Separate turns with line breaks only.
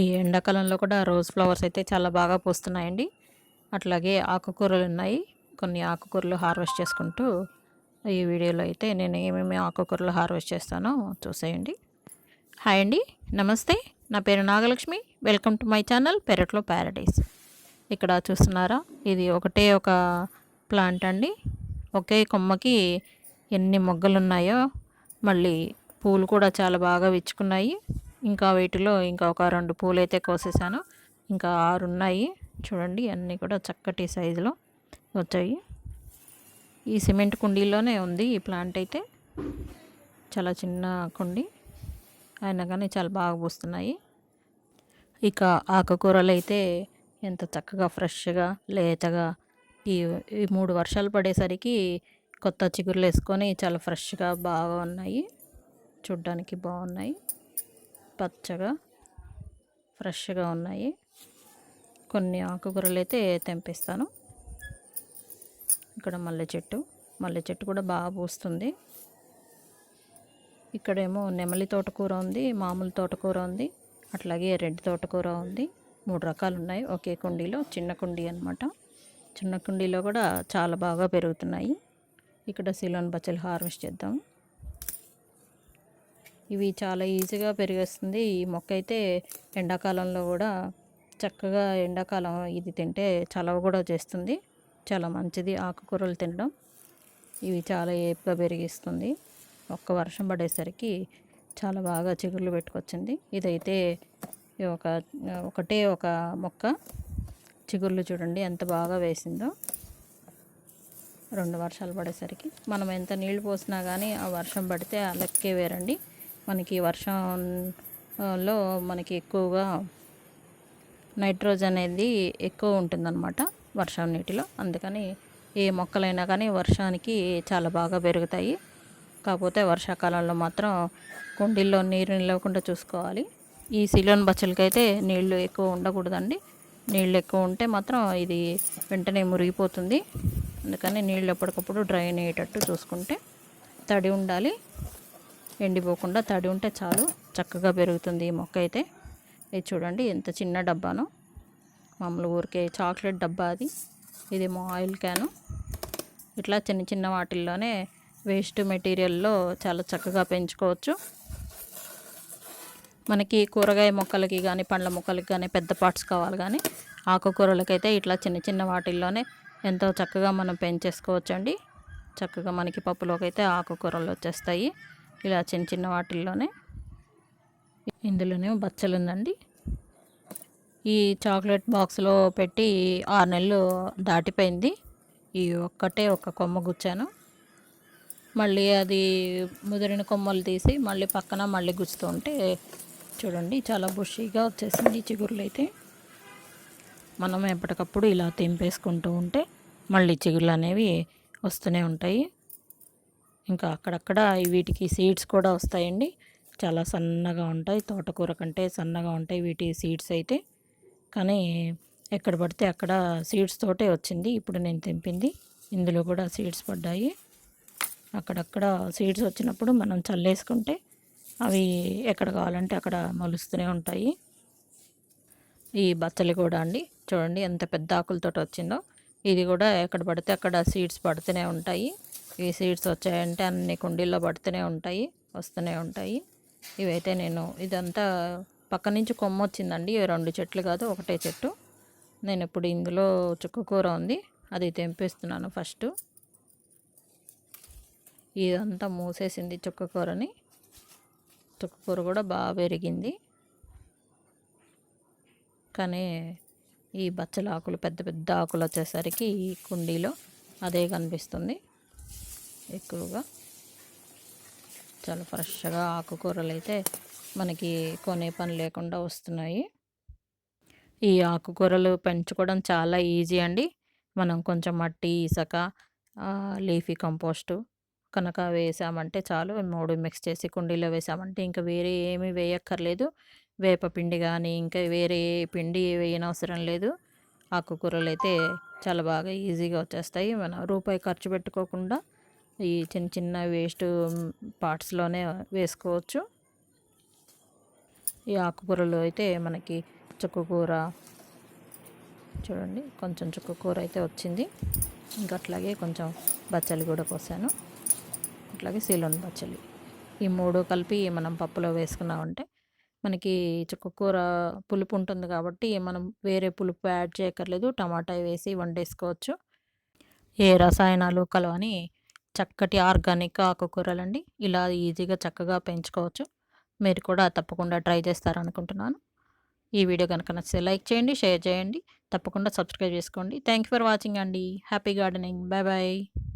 ఈ ఎండాకాలంలో కూడా రోజ్ ఫ్లవర్స్ అయితే చాలా బాగా పూస్తున్నాయండి. అట్లాగే ఆకుకూరలు ఉన్నాయి. కొన్ని ఆకుకూరలు హార్వెస్ట్ చేసుకుంటూ ఈ వీడియోలో అయితే నేను ఏమేమి ఆకుకూరలు హార్వెస్ట్ చేస్తానో చూసేయండి. హాయ్ అండి నమస్తే. నా పేరు Nagalakshmi. Welcome to my channel పెరట్లో ప్యారడైస్. ఇక్కడ చూస్తున్నారా? ఇది ఒకటే ఒక ప్లాంట్ అండి. ఒకే కొమ్మకి ఎన్ని మొగ్గలు ఉన్నాయో మళ్ళీ పూలు కూడా చాలా బాగా విచ్చుకున్నాయి. ఇంకా వీటిలో ఇంకా ఒక రెండు పూలు అయితే కోసేసాను. ఇంకా ఆరు ఉన్నాయి చూడండి అన్నీ కూడా చక్కటి సైజులో వచ్చాయి. ఈ సిమెంట్ కుండీలోనే ఉంది ఈ ప్లాంట్ అయితే. చాలా చిన్న కుండి. అయినా కానీ చాలా బాగా పూస్తున్నాయి. ఇక ఆకుకూరలు అయితే ఎంత చక్కగా ఫ్రెష్గా లేతగా ఈ ఈ మూడు వర్షాలు పడేసరికి కొత్త చిగురులు వేసుకొని చాలా ఫ్రెష్గా బాగా ఉన్నాయి. చూడ్డానికి బాగున్నాయి. పచ్చగా ఫ్రెష్గా ఉన్నాయి. కొన్ని ఆకుకూరలు అయితే తెంపిస్తాను. ఇక్కడ మల్లె చెట్టు. మల్లె చెట్టు కూడా బాగా పూస్తుంది. ఇక్కడేమో నెమలి తోటకూర ఉంది మామూలు తోటకూర ఉంది అట్లాగే రెడ్ తోటకూర ఉంది. మూడు రకాలు ఉన్నాయి ఒకే కుండీలో చిన్న కుండీ అనమాట చిన్న కుండీలో కూడా చాలా బాగా పెరుగుతున్నాయి. ఇక్కడ సిలోన్ బచ్చలు హార్వెస్ట్ చేద్దాం. ఇవి చాలా ఈజీగా పెరిగేస్తుంది. ఈ మొక్క అయితే ఎండాకాలంలో కూడా చక్కగా ఎండాకాలం ఇది తింటే చలవ కూడా చేస్తుంది. చాలా మంచిది ఆకుకూరలు తినడం. ఇవి చాలా ఏపుగా పెరిగిస్తుంది. ఒక్క వర్షం పడేసరికి చాలా బాగా చిగుర్లు పెట్టుకొచ్చింది. ఇదైతే ఒక ఒకటే ఒక మొక్క. చిగుర్లు చూడండి ఎంత బాగా వేసిందో. రెండు వర్షాలు పడేసరికి. మనం ఎంత నీళ్ళు పోసినా కానీ ఆ వర్షం పడితే ఆ లెక్కే వేరండి. మనకి వర్షంలో మనకి ఎక్కువగా నైట్రోజన్ అనేది ఎక్కువ ఉంటుందన్నమాట వర్షం నీటిలో. అందుకని ఏ మొక్కలైనా కానీ వర్షానికి చాలా బాగా పెరుగుతాయి. కాకపోతే వర్షాకాలంలో మాత్రం కుండీల్లో నీరు నిలవకుండా చూసుకోవాలి. ఈ సిలోన్ బచ్చలకైతే నీళ్ళు ఎక్కువ ఉండకూడదండి. నీళ్ళు ఎక్కువ ఉంటే మాత్రం ఇది వెంటనే మురిగిపోతుంది. అందుకని నీళ్ళు ఎప్పటికప్పుడు డ్రైన్ అయ్యేటట్టు చూసుకుంటే తడి ఉండాలి. ఎండిపోకుండా తడి ఉంటే చాలు. చక్కగా పెరుగుతుంది ఈ మొక్క అయితే. ఇది చూడండి ఎంత చిన్న డబ్బాను. మామూలు ఊరికే చాక్లెట్ డబ్బా అది. ఇదేమో ఆయిల్ క్యాను. ఇట్లా చిన్న చిన్న వాటిల్లోనే వేస్ట్ మెటీరియల్లో చాలా చక్కగా పెంచుకోవచ్చు. మనకి కూరగాయ మొక్కలకి కానీ పండ్ల మొక్కలకి కానీ పెద్ద పార్ట్స్ కావాలి కానీ ఆకుకూరలకైతే ఇట్లా చిన్న చిన్న వాటిల్లోనే ఎంతో చక్కగా మనం పెంచేసుకోవచ్చండి. చక్కగా మనకి పప్పులోకి అయితే ఆకుకూరలు వచ్చేస్తాయి. ఇలా చిన్న చిన్న వాటిల్లోనే ఇందులోనే బచ్చలు ఉందండి ఈ చాక్లెట్ బాక్స్లో పెట్టి ఆరు నెలలు దాటిపోయింది. ఈ ఒక్కటే ఒక కొమ్మ గుచ్చాను. మళ్ళీ అది ముదిరిన కొమ్మలు తీసి మళ్ళీ పక్కన మళ్ళీ గుచ్చుతూ ఉంటే చూడండి చాలా బుషీగా వచ్చేసింది చిగురులు అయితే మనం ఎప్పటికప్పుడు ఇలా తెంపేసుకుంటూ ఉంటే మళ్ళీ చిగురులు అనేవి వస్తూనే ఉంటాయి. ఇంకా అక్కడక్కడ వీటికి సీడ్స్ కూడా వస్తాయండి. చాలా సన్నగా ఉంటాయి. తోటకూర కంటే సన్నగా ఉంటాయి వీటి సీడ్స్ అయితే. కానీ ఎక్కడ పడితే అక్కడ సీడ్స్ తోటే వచ్చింది. ఇప్పుడు నేను తెంపింది. ఇందులో కూడా సీడ్స్ పడ్డాయి. అక్కడక్కడ సీడ్స్ వచ్చినప్పుడు మనం చల్లేసుకుంటే అవి ఎక్కడ కావాలంటే అక్కడ మొలుస్తూనే ఉంటాయి. ఈ బచ్చలి కూడా అండి. చూడండి ఎంత పెద్ద ఆకులతో వచ్చిందో. ఇది కూడా ఎక్కడ పడితే అక్కడ సీడ్స్ పడుతూనే ఉంటాయి. ఈ సీడ్స్ వచ్చాయంటే అన్ని కుండీల్లో పడుతూనే ఉంటాయి వస్తూనే ఉంటాయి. ఇవైతే నేను ఇదంతా పక్క నుంచి కొమ్మ వచ్చిందండి. రెండు చెట్లు కాదు ఒకటే చెట్టు. నేను ఇప్పుడు ఇందులో చుక్కకూర ఉంది అది తెంపేస్తున్నాను ఫస్ట్ ఇదంతా మూసేసింది చుక్కకూరని చుక్కకూర కూడా బాగా పెరిగింది. కానీ ఈ బచ్చల ఆకులు పెద్ద పెద్ద ఆకులు వచ్చేసరికి ఈ కుండీలో అదే కనిపిస్తుంది. ఎక్కువగా. చాలా ఫ్రెష్గా ఆకుకూరలు అయితే మనకి కొనే పని లేకుండా వస్తున్నాయి. ఈ ఆకుకూరలు పెంచుకోవడం చాలా ఈజీ అండి. మనం కొంచెం మట్టి ఇసక లీఫీ కంపోస్టు కనుక వేసామంటే చాలు. మూడు మిక్స్ చేసి కుండీలో వేసామంటే ఇంకా వేరే ఏమీ వేయక్కర్లేదు. వేప పిండి కానీ ఇంకా వేరే పిండి వేయనవసరం లేదు. ఆకుకూరలు అయితే చాలా బాగా ఈజీగా వచ్చేస్తాయి. మన రూపాయి ఖర్చు పెట్టుకోకుండా ఈ చిన్న చిన్న వేస్ట్ పార్ట్స్లోనే వేసుకోవచ్చు. ఈ ఆకుకూరలో అయితే మనకి చుక్కకూర చూడండి కొంచెం చుక్కకూర అయితే వచ్చింది. ఇంకా అట్లాగే కొంచెం బచ్చలి కూడా పోసాను అట్లాగే సీలోని బచ్చలి. ఈ మూడు కలిపి మనం పప్పులో వేసుకున్నామంటే మనకి చుక్కకూర పులుపు ఉంటుంది కాబట్టి మనం వేరే పులుపు యాడ్ చేయక్కర్లేదు. టమాటా వేసి వండేసుకోవచ్చు. ఏ రసాయనాలు కలవని చక్కటి ఆర్గానిక్ ఆకుకూరలండి. ఇలా ఈజీగా చక్కగా పెంచుకోవచ్చు. మీరు కూడా తప్పకుండా ట్రై చేస్తారనుకుంటున్నాను. ఈ వీడియో కనుక నచ్చితే లైక్ చేయండి షేర్ చేయండి. తప్పకుండా సబ్స్క్రైబ్ చేసుకోండి. థ్యాంక్ యూ ఫర్ వాచింగ్ అండి. Happy gardening. Bye bye.